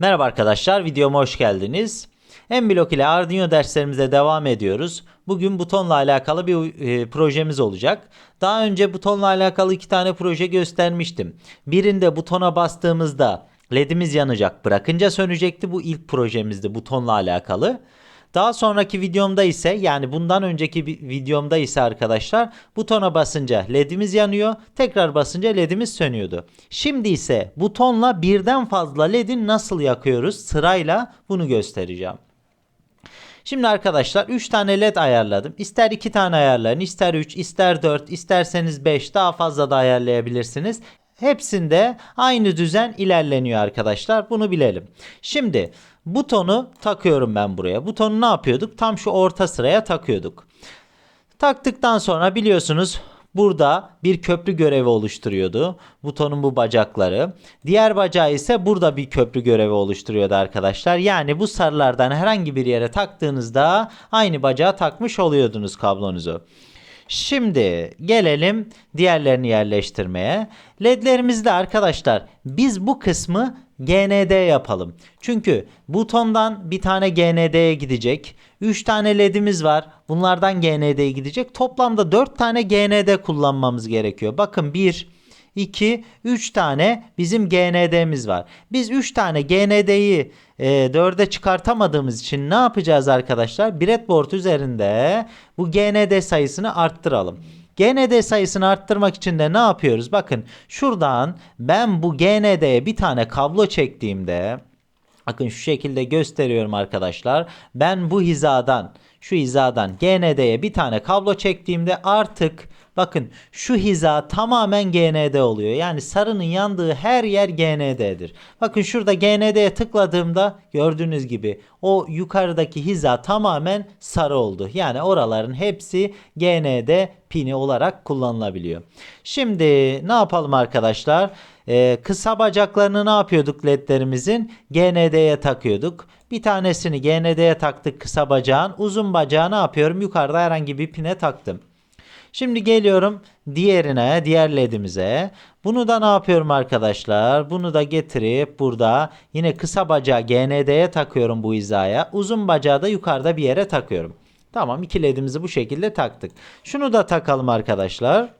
Merhaba arkadaşlar, videoma hoş geldiniz. Mblok ile Arduino derslerimize devam ediyoruz. Bugün butonla alakalı bir e, projemiz olacak. Daha önce butonla alakalı iki tane proje göstermiştim. Birinde butona bastığımızda ledimiz yanacak, bırakınca sönecekti. Bu ilk projemizdi butonla alakalı. Daha sonraki videomda ise yani bundan önceki videomda ise arkadaşlar butona basınca ledimiz yanıyor. Tekrar basınca ledimiz sönüyordu. Şimdi ise butonla birden fazla ledi nasıl yakıyoruz sırayla bunu göstereceğim. Şimdi arkadaşlar 3 tane led ayarladım. İster 2 tane ayarlayın, ister 3, ister 4, isterseniz 5 daha fazla da ayarlayabilirsiniz. Hepsinde aynı düzen ilerleniyor arkadaşlar. Bunu bilelim. Şimdi butonu takıyorum ben buraya. Butonu ne yapıyorduk? Tam şu orta sıraya takıyorduk. Taktıktan sonra biliyorsunuz burada bir köprü görevi oluşturuyordu. Butonun bu bacakları. Diğer bacağı ise burada bir köprü görevi oluşturuyordu arkadaşlar. Yani bu sarılardan herhangi bir yere taktığınızda aynı bacağı takmış oluyordunuz kablonuzu. Şimdi gelelim diğerlerini yerleştirmeye. LED'lerimizde arkadaşlar biz bu kısmı GND yapalım. Çünkü butondan bir tane GND'ye gidecek. 3 tane LED'imiz var. Bunlardan GND'ye gidecek. Toplamda 4 tane GND kullanmamız gerekiyor. Bakın 1, 2, 3 tane bizim GND'miz var. Biz 3 tane GND'yi e, 4'e çıkartamadığımız için ne yapacağız arkadaşlar? Breadboard üzerinde bu GND sayısını arttıralım. GND sayısını arttırmak için de ne yapıyoruz? Bakın şuradan ben bu GND'ye bir tane kablo çektiğimde bakın şu şekilde gösteriyorum arkadaşlar. Ben bu hizadan şu hizadan GND'ye bir tane kablo çektiğimde artık bakın şu hiza tamamen GND oluyor. Yani sarının yandığı her yer GND'dir. Bakın şurada GND'ye tıkladığımda gördüğünüz gibi o yukarıdaki hiza tamamen sarı oldu. Yani oraların hepsi GND pini olarak kullanılabiliyor. Şimdi ne yapalım arkadaşlar? Ee, kısa bacaklarını ne yapıyorduk ledlerimizin? GND'ye takıyorduk. Bir tanesini GND'ye taktık kısa bacağın. Uzun bacağı ne yapıyorum? Yukarıda herhangi bir pine taktım. Şimdi geliyorum diğerine, diğer ledimize. Bunu da ne yapıyorum arkadaşlar? Bunu da getirip burada yine kısa bacağı GND'ye takıyorum bu hizaya. Uzun bacağı da yukarıda bir yere takıyorum. Tamam iki ledimizi bu şekilde taktık. Şunu da takalım arkadaşlar.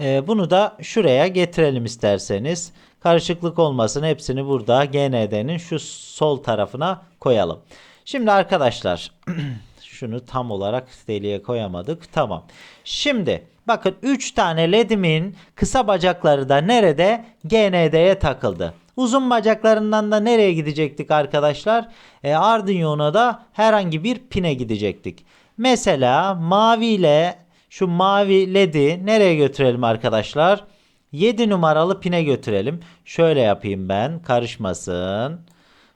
Ee, bunu da şuraya getirelim isterseniz. Karışıklık olmasın hepsini burada GND'nin şu sol tarafına koyalım. Şimdi arkadaşlar şunu tam olarak deliğe koyamadık. Tamam. Şimdi bakın 3 tane ledimin kısa bacakları da nerede? GND'ye takıldı. Uzun bacaklarından da nereye gidecektik arkadaşlar? E, Arduino'na da herhangi bir pine gidecektik. Mesela mavi ile şu mavi ledi nereye götürelim arkadaşlar? 7 numaralı pine götürelim. Şöyle yapayım ben karışmasın.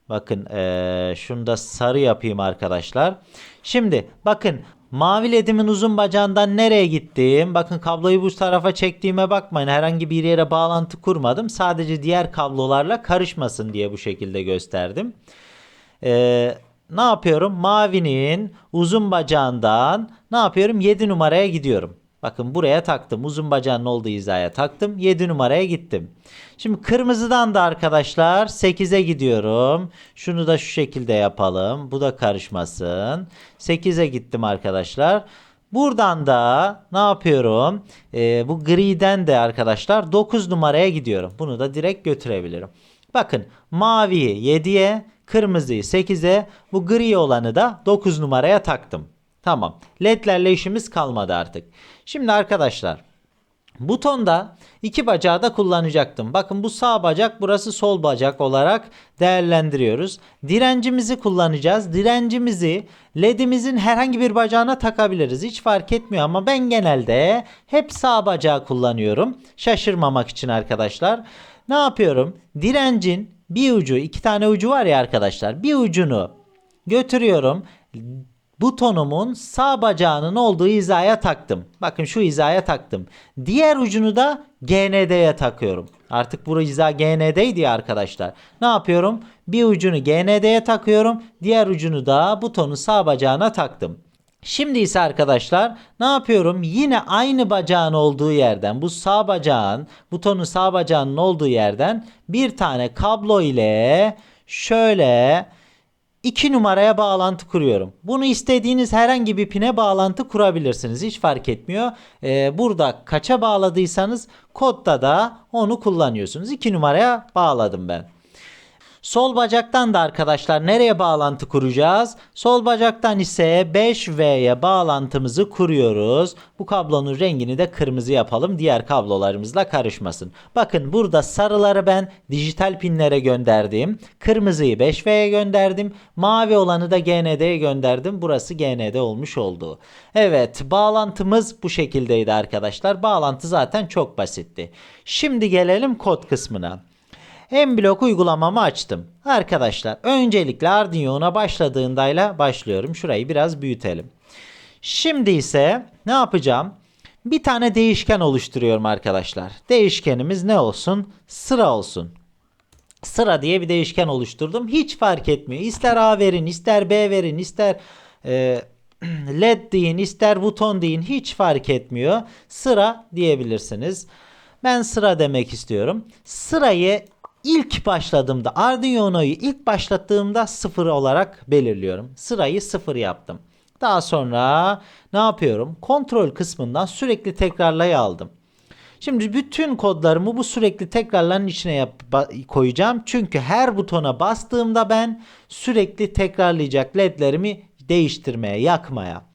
Bakın ee, şunu da sarı yapayım arkadaşlar. Şimdi bakın mavi ledimin uzun bacağından nereye gittim? Bakın kabloyu bu tarafa çektiğime bakmayın. Herhangi bir yere bağlantı kurmadım. Sadece diğer kablolarla karışmasın diye bu şekilde gösterdim. Eee ne yapıyorum? Mavinin uzun bacağından ne yapıyorum? 7 numaraya gidiyorum. Bakın buraya taktım. Uzun bacağının olduğu hizaya taktım. 7 numaraya gittim. Şimdi kırmızıdan da arkadaşlar 8'e gidiyorum. Şunu da şu şekilde yapalım. Bu da karışmasın. 8'e gittim arkadaşlar. Buradan da ne yapıyorum? Ee, bu griden de arkadaşlar 9 numaraya gidiyorum. Bunu da direkt götürebilirim. Bakın maviyi 7'ye, kırmızıyı 8'e, bu gri olanı da 9 numaraya taktım. Tamam. LED'lerle işimiz kalmadı artık. Şimdi arkadaşlar butonda iki bacağı da kullanacaktım. Bakın bu sağ bacak burası sol bacak olarak değerlendiriyoruz. Direncimizi kullanacağız. Direncimizi ledimizin herhangi bir bacağına takabiliriz. Hiç fark etmiyor ama ben genelde hep sağ bacağı kullanıyorum. Şaşırmamak için arkadaşlar. Ne yapıyorum? Direncin bir ucu iki tane ucu var ya arkadaşlar. Bir ucunu götürüyorum butonumun sağ bacağının olduğu hizaya taktım. Bakın şu hizaya taktım. Diğer ucunu da GND'ye takıyorum. Artık bu hiza GND'ydi ya arkadaşlar. Ne yapıyorum? Bir ucunu GND'ye takıyorum. Diğer ucunu da butonun sağ bacağına taktım. Şimdi ise arkadaşlar ne yapıyorum? Yine aynı bacağın olduğu yerden bu sağ bacağın butonun sağ bacağının olduğu yerden bir tane kablo ile şöyle 2 numaraya bağlantı kuruyorum. Bunu istediğiniz herhangi bir pine bağlantı kurabilirsiniz. Hiç fark etmiyor. Ee, burada kaça bağladıysanız kodda da onu kullanıyorsunuz. 2 numaraya bağladım ben. Sol bacaktan da arkadaşlar nereye bağlantı kuracağız? Sol bacaktan ise 5V'ye bağlantımızı kuruyoruz. Bu kablonun rengini de kırmızı yapalım. Diğer kablolarımızla karışmasın. Bakın burada sarıları ben dijital pinlere gönderdim. Kırmızıyı 5V'ye gönderdim. Mavi olanı da GND'ye gönderdim. Burası GND olmuş oldu. Evet bağlantımız bu şekildeydi arkadaşlar. Bağlantı zaten çok basitti. Şimdi gelelim kod kısmına. Mblok uygulamamı açtım. Arkadaşlar öncelikle Arduino'na başladığındayla başlıyorum. Şurayı biraz büyütelim. Şimdi ise ne yapacağım? Bir tane değişken oluşturuyorum arkadaşlar. Değişkenimiz ne olsun? Sıra olsun. Sıra diye bir değişken oluşturdum. Hiç fark etmiyor. İster A verin, ister B verin, ister e, LED deyin, ister buton deyin. Hiç fark etmiyor. Sıra diyebilirsiniz. Ben sıra demek istiyorum. Sırayı ilk başladığımda Arduino'yu ilk başlattığımda sıfır olarak belirliyorum. Sırayı sıfır yaptım. Daha sonra ne yapıyorum? Kontrol kısmından sürekli tekrarlayı aldım. Şimdi bütün kodlarımı bu sürekli tekrarların içine yap- koyacağım. Çünkü her butona bastığımda ben sürekli tekrarlayacak ledlerimi değiştirmeye, yakmaya.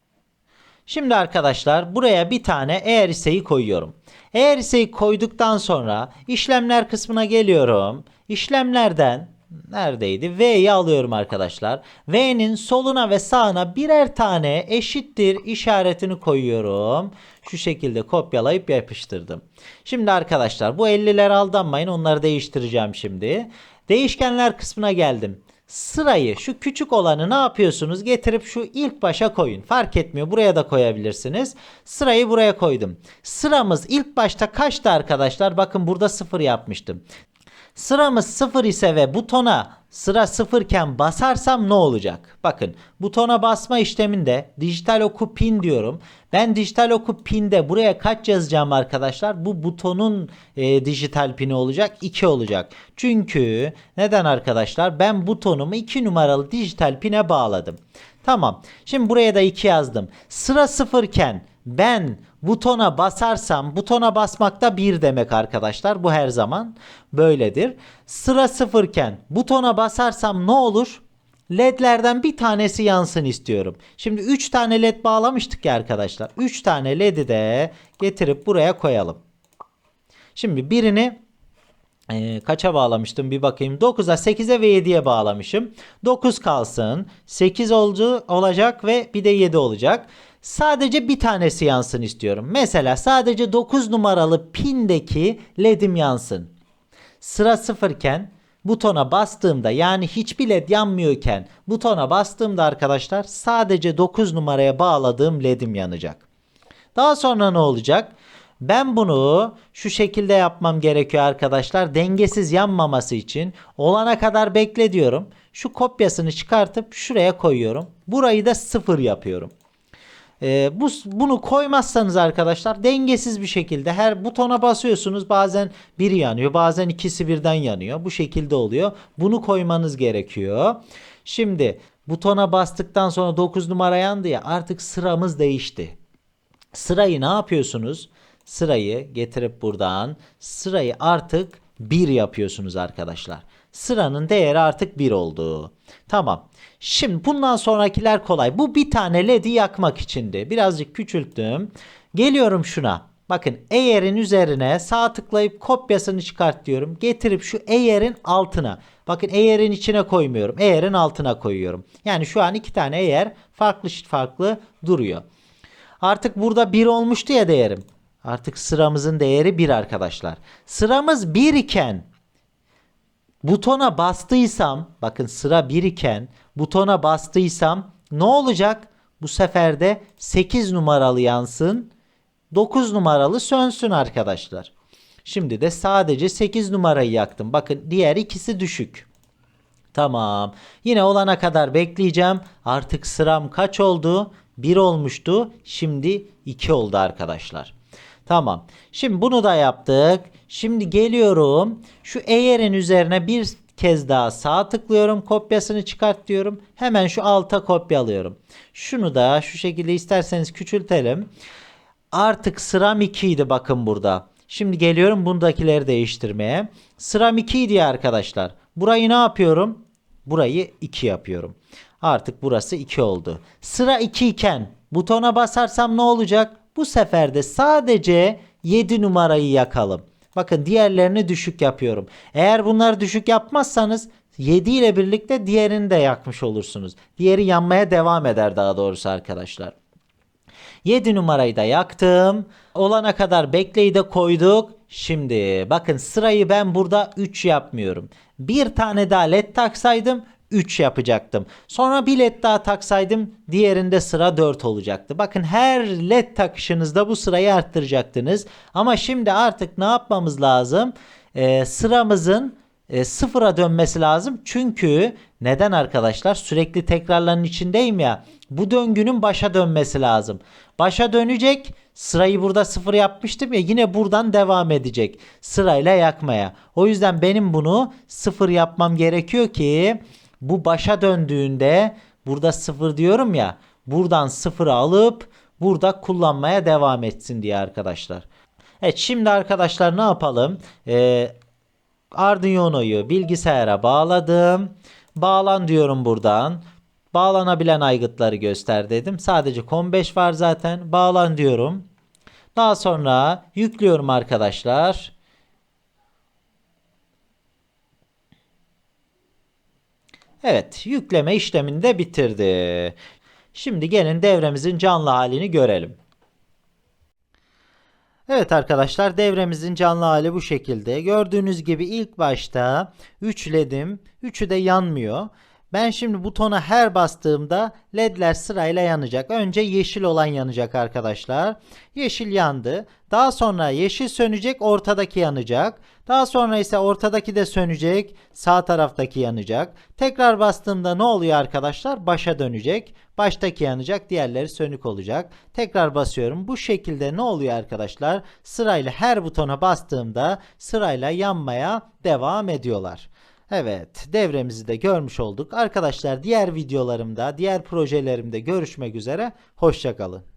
Şimdi arkadaşlar buraya bir tane eğer iseyi koyuyorum. Eğer iseyi koyduktan sonra işlemler kısmına geliyorum. İşlemlerden neredeydi? V'yi alıyorum arkadaşlar. V'nin soluna ve sağına birer tane eşittir işaretini koyuyorum. Şu şekilde kopyalayıp yapıştırdım. Şimdi arkadaşlar bu 50'ler aldanmayın. Onları değiştireceğim şimdi. Değişkenler kısmına geldim sırayı şu küçük olanı ne yapıyorsunuz? Getirip şu ilk başa koyun. Fark etmiyor. Buraya da koyabilirsiniz. Sırayı buraya koydum. Sıramız ilk başta kaçtı arkadaşlar? Bakın burada sıfır yapmıştım. Sıramız sıfır ise ve butona sıra sıfırken basarsam ne olacak? Bakın butona basma işleminde dijital oku pin diyorum. Ben dijital oku pinde buraya kaç yazacağım arkadaşlar? Bu butonun e, dijital pini olacak 2 olacak. Çünkü neden arkadaşlar? Ben butonumu 2 numaralı dijital pine bağladım. Tamam. Şimdi buraya da 2 yazdım. Sıra sıfırken ben butona basarsam butona basmakta bir demek arkadaşlar. Bu her zaman böyledir. Sıra sıfırken butona basarsam ne olur? LED'lerden bir tanesi yansın istiyorum. Şimdi 3 tane LED bağlamıştık ya arkadaşlar. 3 tane LED'i de getirip buraya koyalım. Şimdi birini e, kaça bağlamıştım bir bakayım. 9'a 8'e ve 7'ye bağlamışım. 9 kalsın. 8 oldu, olacak ve bir de 7 olacak. Sadece bir tanesi yansın istiyorum. Mesela sadece 9 numaralı pindeki ledim yansın. Sıra sıfırken butona bastığımda yani hiçbir led yanmıyorken butona bastığımda arkadaşlar sadece 9 numaraya bağladığım ledim yanacak. Daha sonra ne olacak? Ben bunu şu şekilde yapmam gerekiyor arkadaşlar. Dengesiz yanmaması için olana kadar bekle diyorum. Şu kopyasını çıkartıp şuraya koyuyorum. Burayı da sıfır yapıyorum. Ee, bu bunu koymazsanız arkadaşlar dengesiz bir şekilde her butona basıyorsunuz bazen biri yanıyor bazen ikisi birden yanıyor. Bu şekilde oluyor. Bunu koymanız gerekiyor. Şimdi butona bastıktan sonra 9 numara yandı ya artık sıramız değişti. Sırayı ne yapıyorsunuz? Sırayı getirip buradan sırayı artık 1 yapıyorsunuz arkadaşlar sıranın değeri artık 1 oldu tamam Şimdi bundan sonrakiler kolay. Bu bir tane led'i yakmak içindi. Birazcık küçülttüm. Geliyorum şuna. Bakın eğerin üzerine sağ tıklayıp kopyasını çıkart diyorum. Getirip şu eğerin altına. Bakın eğerin içine koymuyorum. Eğerin altına koyuyorum. Yani şu an iki tane eğer farklı farklı duruyor. Artık burada 1 olmuştu ya değerim. Artık sıramızın değeri 1 arkadaşlar. Sıramız 1 iken butona bastıysam bakın sıra 1 iken butona bastıysam ne olacak? Bu sefer de 8 numaralı yansın 9 numaralı sönsün arkadaşlar. Şimdi de sadece 8 numarayı yaktım. Bakın diğer ikisi düşük. Tamam. Yine olana kadar bekleyeceğim. Artık sıram kaç oldu? 1 olmuştu. Şimdi 2 oldu arkadaşlar. Tamam. Şimdi bunu da yaptık. Şimdi geliyorum. Şu eğerin üzerine bir kez daha sağ tıklıyorum. Kopyasını çıkart diyorum. Hemen şu alta kopyalıyorum. Şunu da şu şekilde isterseniz küçültelim. Artık sıram 2 idi bakın burada. Şimdi geliyorum bundakileri değiştirmeye. Sıram 2 idi arkadaşlar. Burayı ne yapıyorum? Burayı 2 yapıyorum. Artık burası 2 oldu. Sıra 2 iken butona basarsam ne olacak? Bu sefer de sadece 7 numarayı yakalım. Bakın diğerlerini düşük yapıyorum. Eğer bunları düşük yapmazsanız 7 ile birlikte diğerini de yakmış olursunuz. Diğeri yanmaya devam eder daha doğrusu arkadaşlar. 7 numarayı da yaktım. Olana kadar bekleyi de koyduk. Şimdi bakın sırayı ben burada 3 yapmıyorum. Bir tane daha led taksaydım 3 yapacaktım. Sonra bir led daha taksaydım diğerinde sıra 4 olacaktı. Bakın her led takışınızda bu sırayı arttıracaktınız. Ama şimdi artık ne yapmamız lazım? Ee, sıramızın e, sıfıra dönmesi lazım. Çünkü neden arkadaşlar? Sürekli tekrarların içindeyim ya. Bu döngünün başa dönmesi lazım. Başa dönecek. Sırayı burada sıfır yapmıştım ya yine buradan devam edecek. Sırayla yakmaya. O yüzden benim bunu sıfır yapmam gerekiyor ki bu başa döndüğünde burada sıfır diyorum ya. Buradan sıfırı alıp burada kullanmaya devam etsin diye arkadaşlar. Evet şimdi arkadaşlar ne yapalım? Ee, Arduino'yu bilgisayara bağladım. Bağlan diyorum buradan. Bağlanabilen aygıtları göster dedim. Sadece COM5 var zaten. Bağlan diyorum. Daha sonra yüklüyorum arkadaşlar. Evet, yükleme işlemini de bitirdi. Şimdi gelin devremizin canlı halini görelim. Evet arkadaşlar devremizin canlı hali bu şekilde. Gördüğünüz gibi ilk başta 3 ledim. 3'ü de yanmıyor. Ben şimdi butona her bastığımda ledler sırayla yanacak. Önce yeşil olan yanacak arkadaşlar. Yeşil yandı. Daha sonra yeşil sönecek, ortadaki yanacak. Daha sonra ise ortadaki de sönecek, sağ taraftaki yanacak. Tekrar bastığımda ne oluyor arkadaşlar? Başa dönecek. Baştaki yanacak, diğerleri sönük olacak. Tekrar basıyorum. Bu şekilde ne oluyor arkadaşlar? Sırayla her butona bastığımda sırayla yanmaya devam ediyorlar. Evet, devremizi de görmüş olduk. Arkadaşlar diğer videolarımda, diğer projelerimde görüşmek üzere. Hoşçakalın.